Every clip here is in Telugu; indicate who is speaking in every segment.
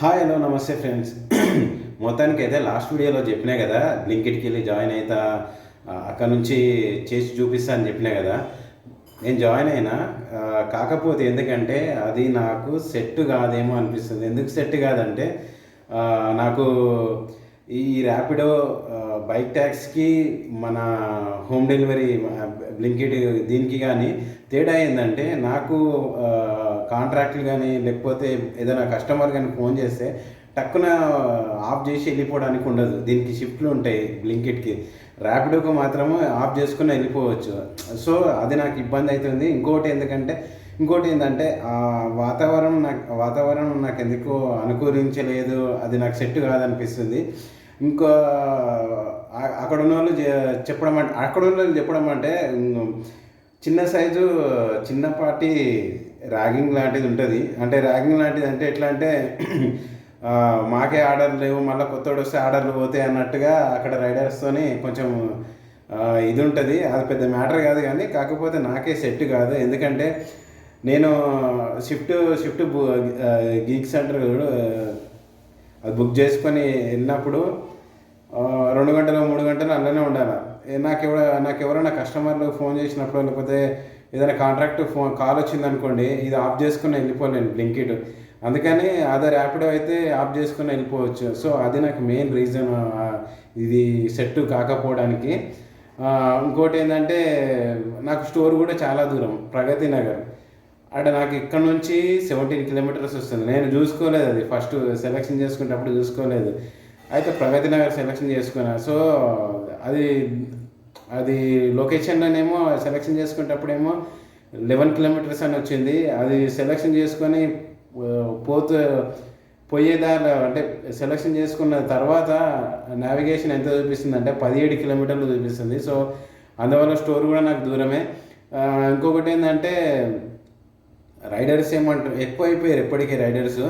Speaker 1: హాయ్ హలో నమస్తే ఫ్రెండ్స్ మొత్తానికి అయితే లాస్ట్ వీడియోలో చెప్పినా కదా బ్లింకెట్కి వెళ్ళి జాయిన్ అవుతా అక్కడ నుంచి చేసి చూపిస్తా అని చెప్పినా కదా. నేను జాయిన్ అయినా కాకపోతే ఎందుకంటే అది నాకు సెట్ కాదేమో అనిపిస్తుంది. ఎందుకు సెట్ కాదంటే నాకు ఈ ర్యాపిడో బైక్ ట్యాక్స్కి మన హోమ్ డెలివరీ బ్లింకెట్ దీనికి కానీ తేడా ఏంటంటే నాకు కాంట్రాక్ట్లు కానీ లేకపోతే ఏదైనా కస్టమర్ కానీ ఫోన్ చేస్తే టక్కున ఆఫ్ చేసి వెళ్ళిపోవడానికి ఉండదు. దీనికి షిఫ్ట్లు ఉంటాయి బ్లింకెట్కి. ర్యాపిడోకి మాత్రము ఆఫ్ చేసుకుని వెళ్ళిపోవచ్చు. సో అది నాకు ఇబ్బంది అవుతుంది ఇంకోటి ఎందుకంటే ఇంకోటి ఏంటంటే ఆ వాతావరణం నాకు వాతావరణం నాకు ఎందుకో అనుకూలించలేదు. అది నాకు సెట్ కాదనిపిస్తుంది. ఇంకా అక్కడ ఉన్న వాళ్ళు చెప్పడం అంటే అక్కడ ఉన్న వాళ్ళు చెప్పడం అంటే చిన్న సైజు చిన్నపాటి ర్యాగింగ్ లాంటిది ఉంటుంది. అంటే ర్యాగింగ్ లాంటిది అంటే ఎట్లా అంటే మాకే ఆర్డర్ లేవు మళ్ళీ కొత్తోడు వస్తే ఆర్డర్లు పోతాయి అన్నట్టుగా అక్కడ రైడర్స్తోని కొంచెం ఇది ఉంటుంది. అది పెద్ద మ్యాటర్ కాదు కానీ కాకపోతే నాకే సెట్ కాదు. ఎందుకంటే నేను షిఫ్ట్ షిఫ్ట్ గీక్ సెంటర్ అది బుక్ చేసుకొని వెళ్ళినప్పుడు రెండు గంటలు మూడు గంటలు అందులోనే ఉండాలి? నాకు ఎవర నాకు ఎవరైనా కస్టమర్లు ఫోన్ చేసినప్పుడు లేకపోతే ఏదైనా కాంట్రాక్ట్ ఫోన్ కాల్ వచ్చిందనుకోండి ఇది ఆఫ్ చేసుకుని వెళ్ళిపోలేను బ్లింకిట్. అందుకని అదే ర్యాపిడో అయితే ఆఫ్ చేసుకుని వెళ్ళిపోవచ్చు. సో అది నాకు మెయిన్ రీజన్ ఇది సెట్ కాకపోవడానికి. ఇంకోటి ఏంటంటే నాకు స్టోర్ కూడా చాలా దూరం ప్రగతి నగర్. అంటే నాకు ఇక్కడ నుంచి సెవెంటీన్ కిలోమీటర్స్ వస్తుంది. నేను చూసుకోలేదు అది. ఫస్ట్ సెలెక్షన్ చేసుకునేటప్పుడు చూసుకోలేదు. అయితే ప్రగతి నగర్ సెలెక్షన్ చేసుకున్నా. సో అది అది లొకేషన్లోనేమో సెలెక్షన్ చేసుకునేటప్పుడేమో లెవెన్ కిలోమీటర్స్ అని వచ్చింది. అది సెలెక్షన్ చేసుకొని ఆ, పోతూ పోయేదారి అంటే సెలెక్షన్ చేసుకున్న తర్వాత నావిగేషన్ ఎంత చూపిస్తుంది అంటే పదిహేడు కిలోమీటర్లు చూపిస్తుంది. సో అందువల్ల స్టోర్ కూడా నాకు దూరమే. ఇంకొకటి ఏంటంటే రైడర్స్ ఏమంటారు? ఎక్కువ అయిపోయారు ఎప్పటికీ రైడర్స్.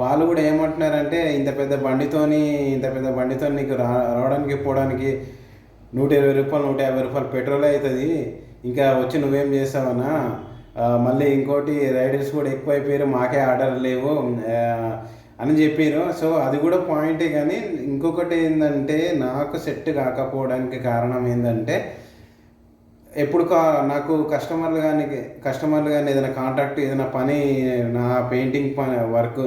Speaker 1: వాళ్ళు కూడా ఏమంటున్నారంటే ఇంత పెద్ద బండితోని ఇంత పెద్ద బండితో నీకు రా రావడానికి పోవడానికి నూట ఇరవై రూపాయలు నూట యాభై రూపాయలు పెట్రోల్ అవుతుంది ఇంకా వచ్చి నువ్వేం చేస్తావన్నా? మళ్ళీ ఇంకోటి రైడర్స్ కూడా ఎక్కువ అయిపోయారు మాకే ఆర్డర్ లేవు అని చెప్పారు. సో అది కూడా పాయింటే కానీ ఇంకొకటి ఏంటంటే నాకు సెట్ కాకపోవడానికి కారణం ఏంటంటే ఎప్పుడు కా నాకు కస్టమర్లు కానీ కస్టమర్లు కానీ ఏదైనా కాంట్రాక్ట్ ఏదైనా పని నా పెయింటింగ్ పని వర్క్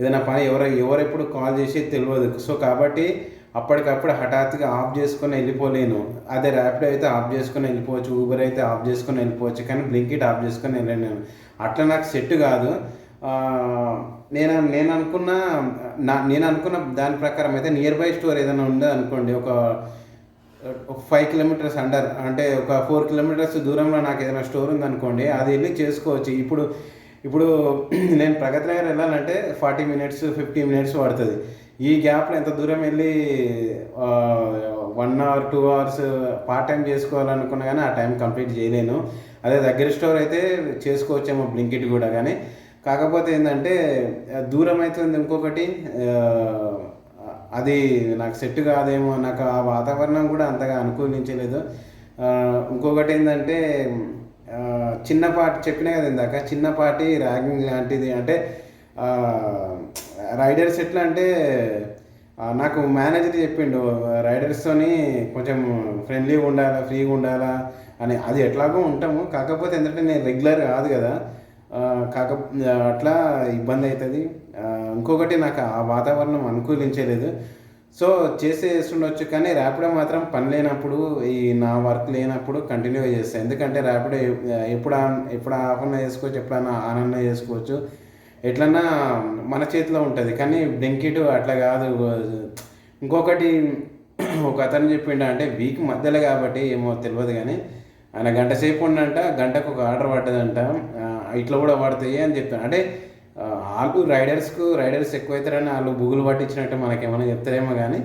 Speaker 1: ఏదైనా పని ఎవరు ఎవరెప్పుడు కాల్ చేసి తెలియదు సో కాబట్టి అప్పటికప్పుడు హఠాత్తుగా ఆఫ్ చేసుకొని వెళ్ళిపోలేను. అదే ర్యాపిడో అయితే ఆఫ్ చేసుకొని వెళ్ళిపోవచ్చు ఊబర్ అయితే ఆఫ్ చేసుకొని వెళ్ళిపోవచ్చు కానీ బ్లింకిట్ ఆఫ్ చేసుకొని వెళ్ళలేను అట్లా నాకు సెట్ కాదు. నేను నేను అనుకున్న నా నేను అనుకున్న దాని ప్రకారం అయితే నియర్ బై స్టోర్ ఏదైనా ఉందో అనుకోండి ఒక ఒక ఫైవ్ కిలోమీటర్స్ అండర్ అంటే ఒక ఫోర్ కిలోమీటర్స్ దూరంలో నాకు ఏదైనా స్టోర్ ఉందనుకోండి అది వెళ్ళి చేసుకోవచ్చు. ఇప్పుడు ఇప్పుడు నేను ప్రగతి నగర్ వెళ్ళాలంటే ఫార్టీ మినిట్స్ ఫిఫ్టీ మినిట్స్ పడుతుంది. ఈ గ్యాప్లో ఎంత దూరం వెళ్ళి one hour two hours part time చేసుకోవాలనుకున్నా కానీ ఆ టైం కంప్లీట్ చేయలేను. అదే దగ్గర స్టోర్ అయితే చేసుకోవచ్చేమో బ్లింకిట్ కూడా కానీ. కాకపోతే ఏంటంటే దూరం అవుతుంది ఇంకొకటి అది నాకు సెట్ కాదేమో నాకు ఆ వాతావరణం కూడా అంతగా అనుకూలించలేదు. ఇంకొకటి ఏంటంటే చిన్నపాటి చెప్పినా కదా ఇందాక చిన్నపాటి ర్యాగింగ్ లాంటిది. అంటే రైడర్ రైడర్స్ ఎట్లా అంటే నాకు మేనేజర్ చెప్పిండు రైడర్స్తోని కొంచెం ఫ్రెండ్లీగా ఉండాలా ఫ్రీగా ఉండాలా అని. అది ఎట్లాగో ఉంటాము. కాకపోతే ఎందుకంటే నేను రెగ్యులర్ కాదు కదా. కాక అట్లా ఇబ్బంది అవుతుంది. ఇంకొకటి నాకు ఆ వాతావరణం అనుకూలించలేదు. సో చేసే కానీ ర్యాపిడో మాత్రం పని లేనప్పుడు ఈ నా వర్క్ లేనప్పుడు కంటిన్యూ చేస్తాను ఎందుకంటే ర్యాపిడో ఎప్పుడు ఆన్ ఎప్పుడు ఆఫ్ అన్నా చేసుకోవచ్చు ఎప్పుడన్నా ఆన్ అన్నా చేసుకోవచ్చు ఎట్లన్నా మన చేతిలో ఉంటుంది. కానీ బ్లింకిట్ అట్లా కాదు. ఇంకొకటి ఒక అతను చెప్పిండ అంటే వీక్ మధ్యలో కాబట్టి ఏమో తెలియదు కానీ ఆయన గంట సేపు ఉండంట గంటకు ఒక ఆర్డర్ పడ్డదంట. ఇట్లా కూడా పడతాయి అని చెప్పాను. అంటే వాళ్ళు రైడర్స్కు రైడర్స్ ఎక్కువైతారని వాళ్ళు బుగులు పట్టించినట్టు మనకేమైనా చెప్తారేమో కానీ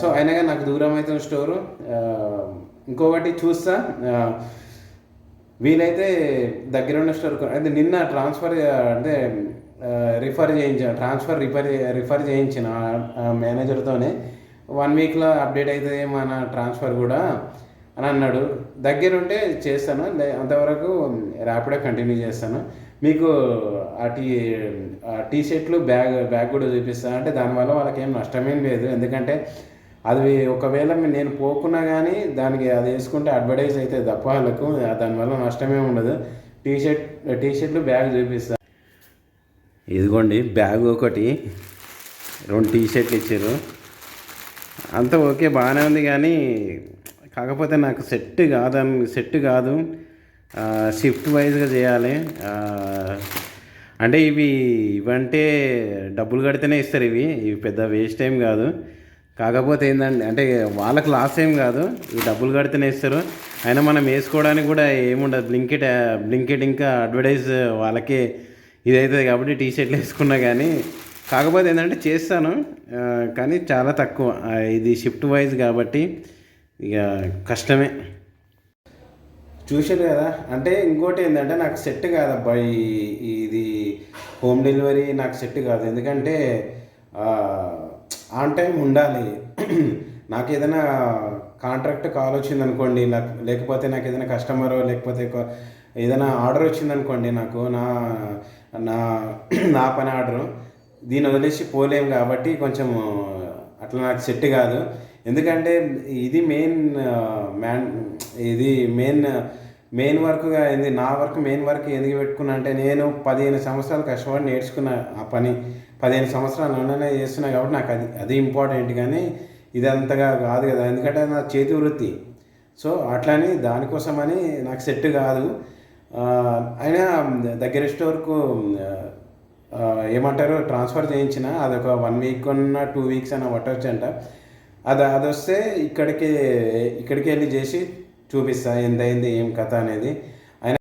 Speaker 1: సో అయినా కానీ నాకు దూరం అవుతున్న స్టోరు. ఇంకొకటి చూస్తా. వీలైతే దగ్గర ఉన్న స్టోర్ అంటే అయితే నిన్న ట్రాన్స్ఫర్ అంటే రిఫర్ చేయించాను ట్రాన్స్ఫర్ రిఫర్ రిఫర్ చేయించిన మేనేజర్తోనే. వన్ వీక్లో అప్డేట్ అవుతుంది మన ట్రాన్స్ఫర్ కూడా అని అన్నాడు. దగ్గరుంటే చేస్తాను అంతవరకు ర్యాపిడో కంటిన్యూ చేస్తాను. మీకు ఆ టీ ఆ టీ షర్ట్లు బ్యాగ్ బ్యాగ్ కూడా చూపిస్తాను. అంటే దానివల్ల వాళ్ళకి ఏం నష్టమేం లేదు. ఎందుకంటే అది ఒకవేళ నేను పోకున్నా కానీ దానికి అది వేసుకుంటే అడ్వర్టైజ్ అయితే తప్ప వాళ్ళకు. దానివల్ల నష్టమే ఉండదు. టీ షర్ట్ టీ షర్ట్లు బ్యాగ్ చూపిస్తాను ఇదిగోండి బ్యాగ్ ఒకటి. రెండు టీ షర్ట్లు ఇచ్చారు. అంతా ఓకే బాగానే ఉంది కానీ కాకపోతే నాకు సెట్ కాదని సెట్ కాదు. షిఫ్ట్ వైజ్గా చేయాలి. అంటే ఇవి ఇవంటే డబ్బులు కడితేనే ఇస్తారు ఇవి. ఇవి పెద్ద వేస్ట్ ఏం కాదు. కాకపోతే ఏంటంటే అంటే వాళ్ళకి లాస్ ఏం కాదు. ఇవి డబ్బులు కడితేనే ఇస్తారు. అయినా మనం వేసుకోవడానికి కూడా ఏముండదు. బ్లింకెట్ బ్లింకెట్ ఇంకా అడ్వర్టైజ్ వాళ్ళకే ఇదైతుంది కాబట్టి టీ షర్ట్లు వేసుకున్నా కానీ కాకపోతే ఏంటంటే చేస్తాను. కానీ చాలా తక్కువ. ఇది షిఫ్ట్ వైజ్ కాబట్టి ఇక కష్టమే. చూశారు కదా. అంటే ఇంకోటి ఏంటంటే నాకు సెట్ కాదు అబ్బాయి ఇది హోమ్ డెలివరీ నాకు సెట్ కాదు. ఎందుకంటే ఆన్ టైం ఉండాలి. నాకు ఏదైనా కాంట్రాక్ట్ కాల్ వచ్చింది అనుకోండి లేకపోతే నాకు ఏదైనా కస్టమర్ లేకపోతే ఏదైనా ఆర్డర్ వచ్చింది అనుకోండి నాకు నా నా నా పని ఆర్డరు దీన్ని వదిలేసి పోలేం కాబట్టి కొంచెం అట్లా నాకు సెట్ కాదు. ఎందుకంటే ఇది మెయిన్ మ్యాన్ ఇది మెయిన్ మెయిన్ వర్క్గా అయింది నా వర్క్ మెయిన్ వర్క్ ఎందుకు పెట్టుకున్నా అంటే నేను పదిహేను సంవత్సరాలు కష్టపడి నేర్చుకున్న ఆ పని. పదిహేను సంవత్సరాలు నన్ననే చేస్తున్నా కాబట్టి నాకు అది అది ఇంపార్టెంట్ కానీ ఇది అంతగా కాదు కదా. ఎందుకంటే నా చేతి వృత్తి. సో అట్లని దానికోసమని నాకు సెట్ కాదు. అయినా దగ్గర స్టోర్కు ఏమంటారు ట్రాన్స్ఫర్ చేయించిన అదొక వన్ వీక్ ఉన్న టూ వీక్స్ అన్న పట్టవచ్చు అంట అది అది వస్తే ఇక్కడికి ఇక్కడికి వెళ్ళి చేసి చూపిస్తా ఎంత అయింది ఏం కథ అనేది